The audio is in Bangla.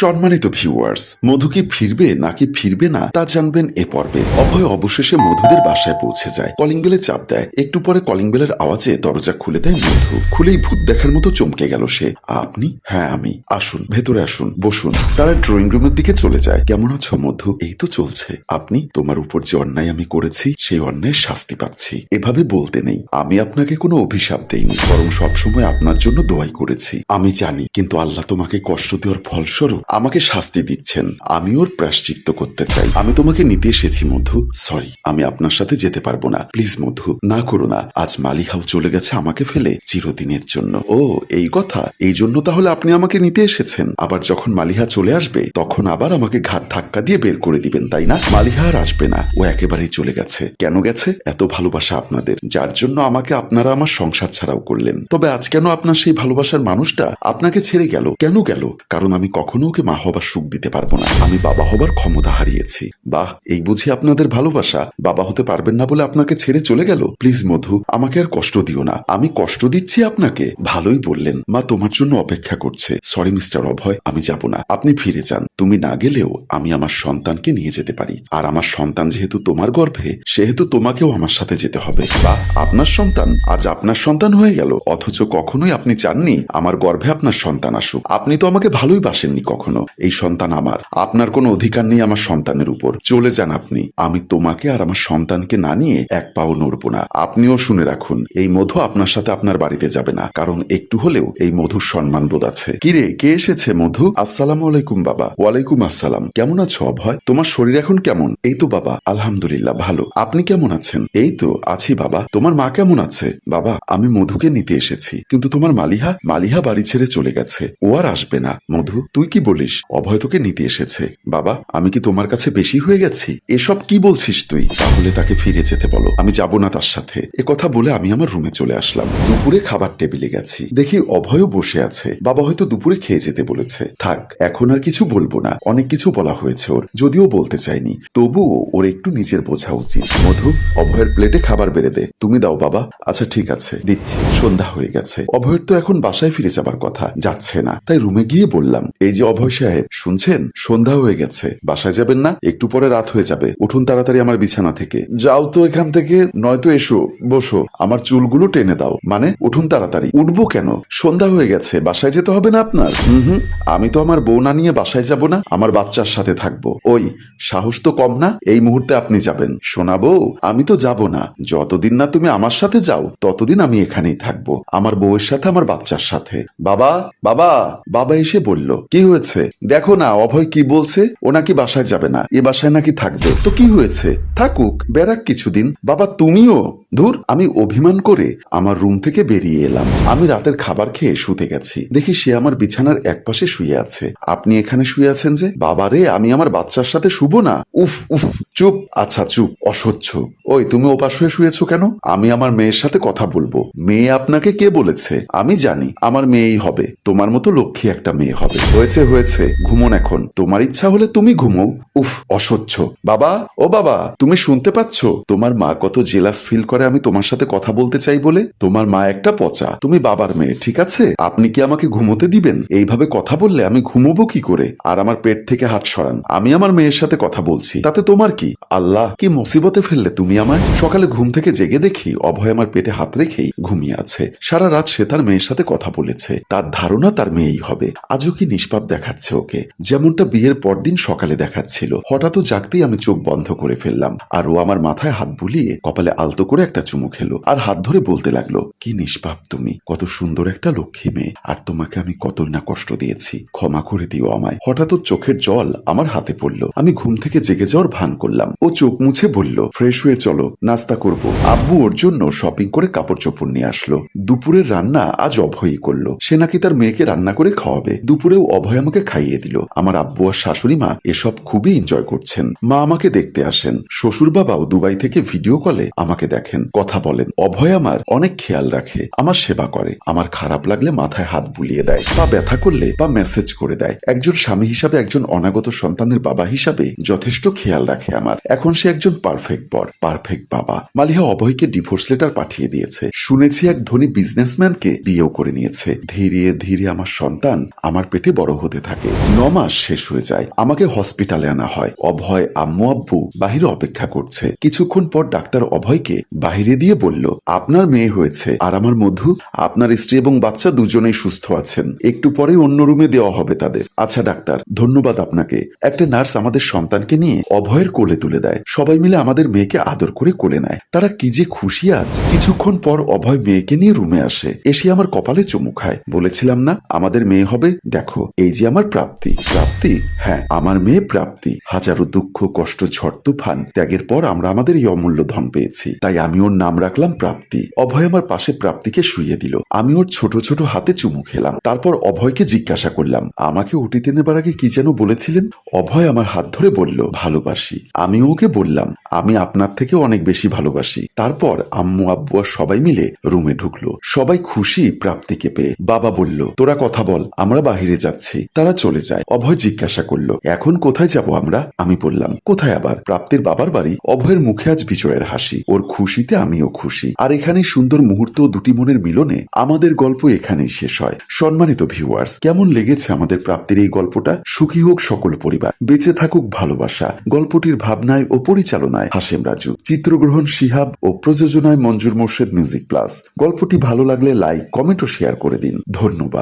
সম্মানিত ভিউয়ার্স মধু কি ফিরবে নাকি ফিরবে না তা জানবেন এ পর্বে। অভয় অবশেষে মধুদের বাসায় পৌঁছে যায়। কলিং বেলে চাপ দেয়। একটু পরে কলিং বেলের আওয়াজে দরজা খুলে দেয় মধু। খুলেই ভূত দেখার মতো চমকে গেল সে। আপনি? হ্যাঁ আমি। আসুন, ভেতরে আসুন, বসুন। তারা ড্রয়িং রুমের দিকে চলে যায়। কেমন আছো মধু? এই তো চলছে। আপনি? তোমার উপর যে অন্যায় আমি করেছি, সেই অন্যায় শাস্তি পাচ্ছি। এভাবে বলতে নেই। আমি আপনাকে কোনো অভিশাপ দেইনি, বরং সবসময় আপনার জন্য দোয়াই করেছি। আমি জানি, কিন্তু আল্লাহ তোমাকে কষ্ট দেওয়ার ফলস্বরূপ আমাকে শাস্তি দিচ্ছেন। আমি ওর প্রাশ্চিত্য করতে চাই। আমি তোমাকে নিতে এসেছি, মধু। সরি, আমি আপনার সাথে যেতে পারব না। প্লিজ, মধু, না করো না। আজ মালিহাও চলে গেছে আমাকে ফেলে চিরদিনের জন্য। ও, এই কথা। এই জন্য তাহলে আপনি আমাকে নিতে এসেছেন। আবার যখন মালিহা চলে আসবে, তখন আবার আমাকে ঘাট ধাক্কা দিয়ে বের করে দিবেন, তাই না? মালিহা আর আসবে না। ও একেবারেই চলে গেছে। কেন গেছে? এত ভালোবাসা আপনাদের। যার জন্য আমাকে আপনারা আমার সংসার ছাড়াও করলেন। তবে আজ কেন আপনার সেই ভালোবাসার মানুষটা আপনাকে ছেড়ে গেল? কেন গেল? কারণ আমি কখনো ওকে মা হবার সুখ দিতে পারব না। আমি বাবা হবার ক্ষমতা হারিয়েছি। বাহ, এই বুঝি আপনাদের ভালোবাসা। বাবা হতে পারবেন না বলে আপনাকে ছেড়ে চলে গেল? প্লিজ, মধু, আমাকে আর কষ্ট দিও না। আমি কষ্ট দিচ্ছি আপনাকে। ভালোই বললেন। মা তোমার জন্য অপেক্ষা করছে। সরি মিস্টার অভয়, আমি যাব না। আপনি ফিরে যান। তুমি না গেলেও আমি আমার সন্তানকে নিয়ে যেতে পারি। আর আমার সন্তান যেহেতু তোমার গর্ভে, সেহেতু তোমাকেও আমার সাথে যেতে হবে। বা আপনার সন্তান, আজ আপনার সন্তান হয়ে গেল। অথচ কখনোই আপনি চাননি আমার গর্ভে আপনার সন্তান আসুক। আপনি তো আমাকে ভালোই বাসেননি কখনো। এই সন্তান আমার। আপনার কোনো অধিকার নেই আমার সন্তানের উপর। চলে যান আপনি। আমি তোমাকে আর আমার সন্তানকে না নিয়ে এক পাও নড়বো না। আপনিও শুনে রাখুন, এই মধু আপনার সাথে আপনার বাড়িতে যাবে না। কারণ একটু হলেও এই মধুর সম্মান বোধ আছে। কিরে, কে এসেছে মধু? আসসালামু আলাইকুম, বাবা। ওয়ালাইকুম আসসালাম। কেমন আছো, অভয়? তোমার শরীর এখন কেমন? এই তো, বাবা। আলহামদুলিল্লাহ, ভালো। আপনি কেমন আছেন? এই তো, আছি, বাবা। তোমার মা কেমন আছে? বাবা, আমি মধুকে নিতে এসেছি। কিন্তু তোমার মালিহা মালিহা বাড়ি ছেড়ে চলে গেছে। ও আর আসবে না। মধু, তুই কি বলিস অভয় তোকে নিতে এসেছে। বাবা, আমি কি তোমার কাছে বেশি হয়ে গেছি? এসব কি বলছিস তুই? তাহলে তাকে ফিরে যেতে বলো। আমি যাব না তার সাথে। এ কথা বলে আমি আমার রুমে চলে আসলাম। দুপুরে খাবার টেবিলে গেছি। দেখি অভয়ও বসে আছে। বাবা হয়তো দুপুরে খেয়ে যেতে বলেছে। থাক, এখন আর কিছু বলব না। অনেক কিছু বলা হয়েছে ওর। যদিও বলতে চাইনি। তবুও ওর একটু নিজের বোঝা উচিত। মধু, অভয়ের প্লেটে খাবার বেড়ে দে। তুমি দাও বাবা। আচ্ছা ঠিক আছে। দিচ্ছি। সন্ধ্যা হয়ে গেছে। অভয়ের তো এখন বাসায় ফিরে যাবার কথা। যাচ্ছে না। তাই রুমে গিয়ে বললাম, এই যে অভয় সাহেব, শুনছেন? সন্ধ্যা হয়ে গেছে। বাসায় যাবেন না? একটু পরে রাত হয়ে যাবে। উঠুন তাড়াতাড়ি আমার বিছানা থেকে। যাও তো এখান থেকে, নয়তো এসো, বসো। আমার চুলগুলো টেনে দাও। মানে উঠুন তাড়াতাড়ি। উঠবো কেন? সন্ধ্যা হয়ে গেছে। বাসায় যেতে হবে না আপনার? হুম আমি তো আমার বউ না নিয়ে বাসায় যাব না, আমার বাচ্চার সাথে থাকব। ওই, সাহস তো কম না? এই মুহূর্তে আপনি যাবেন। শোনাবো আমি তো যাব না। যতদিন না তুমি আমার সাথে যাও, ততদিন আমি এখানেই থাকব। আমার বউয়ের সাথে, আমার বাচ্চার সাথে। বাবা বাবা বাবা এসে বলল, কি হয়েছে? দেখো না, অভয় কি বলছে? ও নাকি বাসায় যাবে না। এ বাসায় নাকি থাকবে। তো কি হয়েছে? থাকুক, বেড়াক কিছুদিন। বাবা, তুমিও? ধুর, আমি অভিমান করে আমার রুম থেকে বেরিয়ে এলাম। আমি রাতের খাবার খেয়ে শুতে গেছি। দেখি সে আমার বিছানার একপাশে শুয়ে আছে। আপনি এখানে শুয়ে আছেন যে? বাবারে আমি আমার বাচ্চার সাথে শুবো না। উফ উফ, চুপ। আচ্ছা চুপ। অসহ্য। ওই, তুমি ওপাশ হয়ে শুয়েছো কেন? আমি আমার মেয়ের সাথে কথা বলব। মেয়ে আপনাকে কে বলেছে? আমি জানি। আমার মেয়েই হবে। তোমার মতো লক্ষ্মী একটা মেয়ে হবে। হয়েছে। হয়েছে, ঘুমন এখন। তোমার ইচ্ছা হলে তুমি ঘুমো। উফ, অসহ্য। বাবা, ও বাবা, তুমি শুনতে পাচ্ছ? তোমার মা কত জেলাস ফিল করে আমি তোমার সাথে কথা বলতে চাই বলে? তোমার মা একটা পচা। তুমি বাবার মেয়ে, ঠিক আছে? আপনি কি আমাকে ঘুমোতে দিবেন? এইভাবে কথা বললে আমি ঘুমোবো কি করে? আর আমার পেট থেকে হাত সরান। আমি আমার মেয়ের সাথে কথা বলছি। তাতে তোমার কি? আল্লাহ, কি মুসিবতে ফেললে তুমি আমায়? সকালে ঘুম থেকে জেগে দেখি, অভয় আমার পেটে হাত রেখেই ঘুমিয়ে আছে। সারা রাত সে তার মেয়ের সাথে কথা বলেছে। তার ধারণা তার মেয়েই হবে। আজও কি নিষ্পাপ দেখাচ্ছে ওকে। যেমনটা বিয়ের পরদিন সকালে দেখাচ্ছিল। হঠাৎ জাগতেই আমি চোখ বন্ধ করে ফেললাম। আর ও আমার মাথায় হাত বুলিয়ে কপালে আলতো করে একটা চুমু খেলো আর হাত ধরে বলতে লাগল, কি নিষ্পাপ তুমি, কত সুন্দর একটা লক্ষ্মী মেয়ে, আর তোমাকে আমি কতই না কষ্ট দিয়েছি, ক্ষমা করে দিও আমায়। হঠাৎ চোখের জল আমার হাতে পড়ল। আমি ঘুম থেকে জেগে যাওয়ার ভান করলাম। ও চোখ মুছে বলল, ফ্রেশ হয়ে চলো, নাস্তা করব। আব্বু ওর জন্য শপিং করে কাপড় চোপড় নিয়ে আসলো। দুপুরের রান্না আজ অভয়ই করল। সে নাকি তার মেয়েকে রান্না করে খাওয়াবে। দুপুরেও অভয় আমাকে খাইয়ে দিল। আমার আব্বু আর শাশুড়ি মা এসব খুবই এনজয় করছেন। মা আমাকে দেখতে আসেন। শ্বশুর বাবাও দুবাই থেকে ভিডিও কলে আমাকে দেখেন। কথা বলেন। অভয় আমার অনেক খেয়াল রাখে। আমার সেবা করে। আমার খারাপ লাগলে মাথায় হাত বুলিয়ে দেয়। বা ব্যথা করলে বা মেসেজ করে দেয়। একজন স্বামী হিসাবে একজন অনাগত সন্তানের বাবা হিসাবে যথেষ্ট খেয়াল রাখে আমার। এখন সে একজন পারফেক্ট বর পারফেক্ট বাবা। মালিহা অভয়কে ডিভোর্স লেটার পাঠিয়ে দিয়েছে। শুনেছি এক ধনী বিজনেসম্যানকে বিয়েও করে নিয়েছে। ধীরে ধীরে আমার সন্তান আমার পেটে বড় হতে থাকে। থাকে। ন মাস শেষ হয়ে যায়। আমাকে হসপিটালে আনা হয়। অভয় আম্মু আব্বু বাহিরে অপেক্ষা করছে। কিছুক্ষণ পর ডাক্তার অভয়কে বাহিরে দিয়ে বলল, আপনার মেয়ে হয়েছে আর আমার মধু, আপনার স্ত্রী এবং বাচ্চা দুজনেই সুস্থ আছেন। একটু পরে অন্য রুমে দেওয়া হবে তাদের। আচ্ছা ডাক্তার, ধন্যবাদ আপনাকে। একটা নার্স আমাদের সন্তানকে নিয়ে অভয়ের কোলে তুলে দেয়। সবাই মিলে আমাদের মেয়েকে আদর করে কোলে নেয়। তারা কি যে খুশি আজ। কিছুক্ষণ পর অভয় মেয়েকে নিয়ে রুমে আসে। এসে আমার কপালে চুমু খায়। বলেছিলাম না, আমাদের মেয়ে হবে। দেখো, এই যে আমার প্রাপ্তি প্রাপ্তি হ্যাঁ আমার মেয়ে প্রাপ্তি। হাজারো দুঃখ, কষ্ট, ঝড়, তুফান, ত্যাগের পর আমরা আমাদের এই অমূল্য ধন পেয়েছি। তাই আমি ওর নাম রাখলাম প্রাপ্তি। অভয় আমার পাশে প্রাপ্তিকে শুইয়ে দিল। আমি ওর ছোট ছোট হাতে চুমু খেলাম। তারপর অভয়কে জিজ্ঞাসা করলাম, আমাকে ওটিতে নেবার আগে কি যেন বলেছিলেন? অভয় আমার হাত ধরে বলল, ভালোবাসি। আমি ওকে বললাম, আমি আপনার থেকে অনেক বেশি ভালোবাসি। তারপর আম্মু, আব্বু আর সবাই মিলে রুমে ঢুকলো। সবাই খুশি প্রাপ্তিকে পেয়ে। বাবা বলল, তোরা কথা বল, আমরা বাহিরে যাচ্ছি। তারা চলে যায়। অভয় জিজ্ঞাসা করল, এখন কোথায় যাব আমরা? আমি বললাম, কোথায় আবার? প্রাপ্তির বাবার বাড়ি? অভয়ের মুখে আজ বিজয়ের হাসি। ওর খুশিতে আমিও খুশি। আর এখানে সুন্দর মুহূর্ত দুটি মনের মিলনে আমাদের গল্প এখানেই শেষ হয়। সম্মানিত ভিউয়ার্স কেমন লেগেছে আমাদের প্রাপ্তির এই গল্পটা? সুখী হোক সকল পরিবার, বেঁচে থাকুক ভালোবাসা। গল্পটির ভাবনায় ও পরিচালনায় হাসেম রাজু। চিত্রগ্রহণ শিহাব ও প্রযোজনায় মঞ্জুর মোর্শেদ মিউজিক প্লাস। গল্পটি ভালো লাগলে লাইক, কমেন্ট ও শেয়ার করে দিন। ধন্যবাদ।